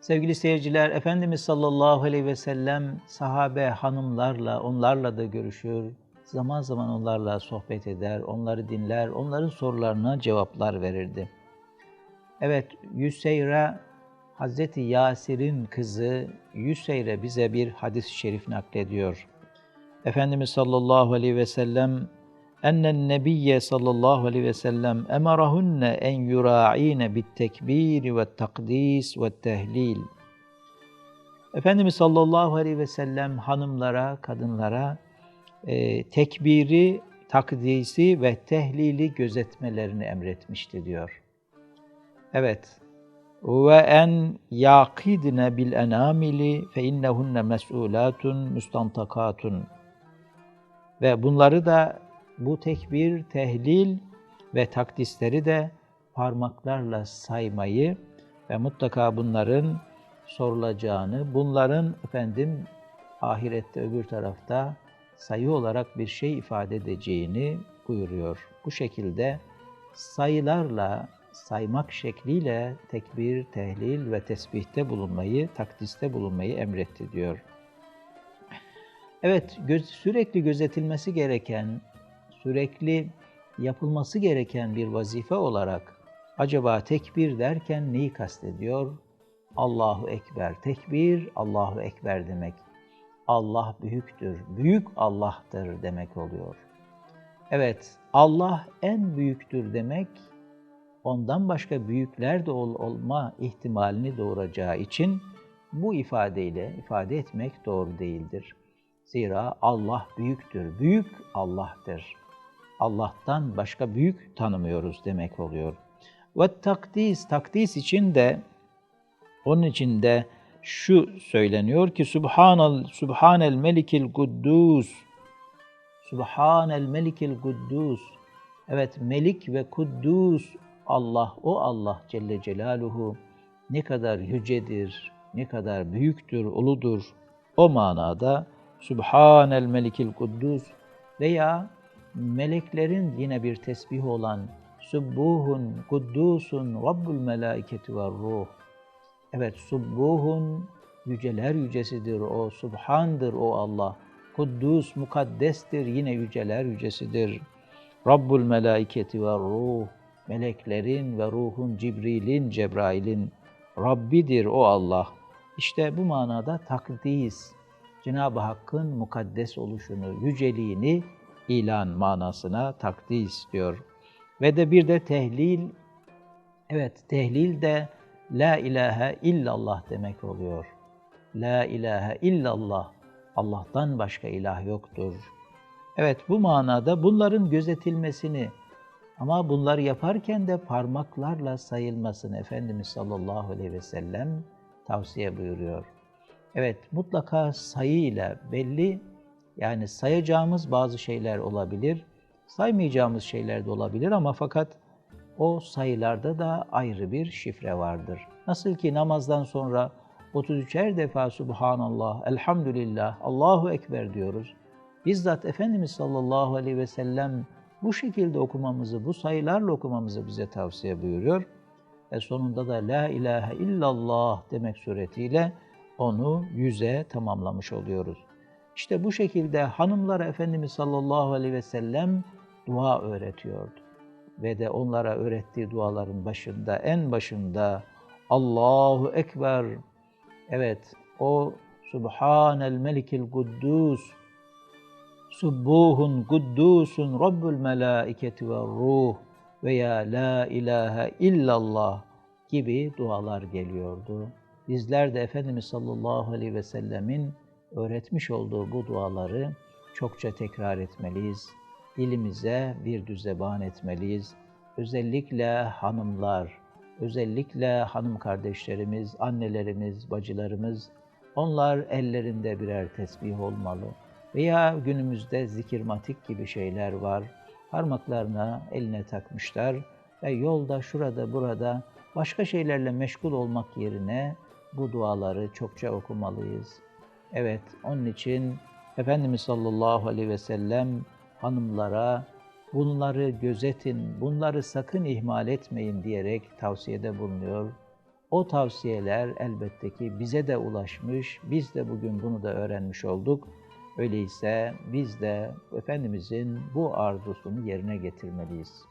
Sevgili seyirciler, Efendimiz sallallahu aleyhi ve sellem sahabe hanımlarla, onlarla da görüşür. Zaman zaman onlarla sohbet eder, onları dinler, onların sorularına cevaplar verirdi. Evet, Yüseyre, Hazreti Yasir'in kızı Yüseyre bize bir hadis-i şerif naklediyor. Efendimiz sallallahu aleyhi ve sellem ennen nebiyye sallallahu aleyhi ve sellem emarahunne en yura'ine bit tekbir ve takdis ve tehlil. Efendimiz sallallahu aleyhi ve sellem hanımlara, kadınlara e, tekbiri, takdisi ve tehlili gözetmelerini emretmişti diyor. Evet. Ve en yaqidne bil enamili fe innehunne mes'ulatun mustantakatun. Ve bunları da bu tekbir, tehlil ve takdisleri de parmaklarla saymayı ve mutlaka bunların sorulacağını, bunların efendim ahirette öbür tarafta sayı olarak bir şey ifade edeceğini buyuruyor. Bu şekilde sayılarla, saymak şekliyle tekbir, tehlil ve tesbihte bulunmayı, takdiste bulunmayı emretti diyor. Evet, göz, sürekli gözetilmesi gereken, sürekli yapılması gereken bir vazife olarak acaba tekbir derken neyi kastediyor? Allahu Ekber. Tekbir, Allahu Ekber demek. Allah büyüktür, büyük Allah'tır demek oluyor. Evet, Allah en büyüktür demek, ondan başka büyükler de ol, olma ihtimalini doğuracağı için bu ifadeyle ifade etmek doğru değildir. Zira Allah büyüktür, büyük Allah'tır. Allah'tan başka büyük tanımıyoruz demek oluyor. Ve takdis, takdis için de onun için de şu söyleniyor ki Subhanal Subhanel Melikil Kuddus Subhanel Melikil Kuddus Evet Melik ve Kuddus Allah o Allah Celle Celaluhu ne kadar yücedir, ne kadar büyüktür, uludur. O manada Subhanel Melikil Kuddus veya meleklerin yine bir tesbih olan Subbuhun, Kuddusun, Rabbul Melaiketi ve Ruh. Evet, Subbuhun, yüceler yücesidir o, Subhandır o Allah. Kuddus, mukaddestir, yine yüceler yücesidir. Rabbul Melaiketi ve Ruh, meleklerin ve ruhun, Cibril'in, Cebrail'in Rabbidir o Allah. İşte bu manada takdis, Cenab-ı Hakk'ın mukaddes oluşunu, yüceliğini ilan manasına takdis diyor. Ve de bir de tehlil, evet tehlil de La ilahe illallah demek oluyor. La ilahe illallah, Allah'tan başka ilah yoktur. Evet bu manada bunların gözetilmesini ama bunları yaparken de parmaklarla sayılmasını Efendimiz sallallahu aleyhi ve sellem tavsiye buyuruyor. Evet mutlaka sayıyla belli yani sayacağımız bazı şeyler olabilir, saymayacağımız şeyler de olabilir ama fakat o sayılarda da ayrı bir şifre vardır. Nasıl ki namazdan sonra 33'er defa Subhanallah, Elhamdülillah, Allahu Ekber diyoruz. Bizzat Efendimiz sallallahu aleyhi ve sellem bu şekilde okumamızı, bu sayılarla okumamızı bize tavsiye buyuruyor. Ve sonunda da La ilahe illallah demek suretiyle onu yüze tamamlamış oluyoruz. İşte bu şekilde hanımlara Efendimiz sallallahu aleyhi ve sellem dua öğretiyordu. Ve de onlara öğrettiği duaların başında, en başında Allahu Ekber. Evet, o Subhanel Melikil Kuddus, Subbuhun Kuddusun Rabbul Melaiketi ve Ruh veya La ilahe illallah gibi dualar geliyordu. Bizler de Efendimiz sallallahu aleyhi ve sellemin öğretmiş olduğu bu duaları çokça tekrar etmeliyiz. Dilimize bir düzeban etmeliyiz. Özellikle hanımlar, özellikle hanım kardeşlerimiz, annelerimiz, bacılarımız, onlar ellerinde birer tesbih olmalı. Veya günümüzde zikirmatik gibi şeyler var. Parmaklarına eline takmışlar ve yolda, şurada, burada başka şeylerle meşgul olmak yerine bu duaları çokça okumalıyız. Evet, onun için Efendimiz sallallahu aleyhi ve sellem hanımlara bunları gözetin, bunları sakın ihmal etmeyin diyerek tavsiyede bulunuyor. O tavsiyeler elbette ki bize de ulaşmış, biz de bugün bunu da öğrenmiş olduk. Öyleyse biz de Efendimizin bu arzusunu yerine getirmeliyiz.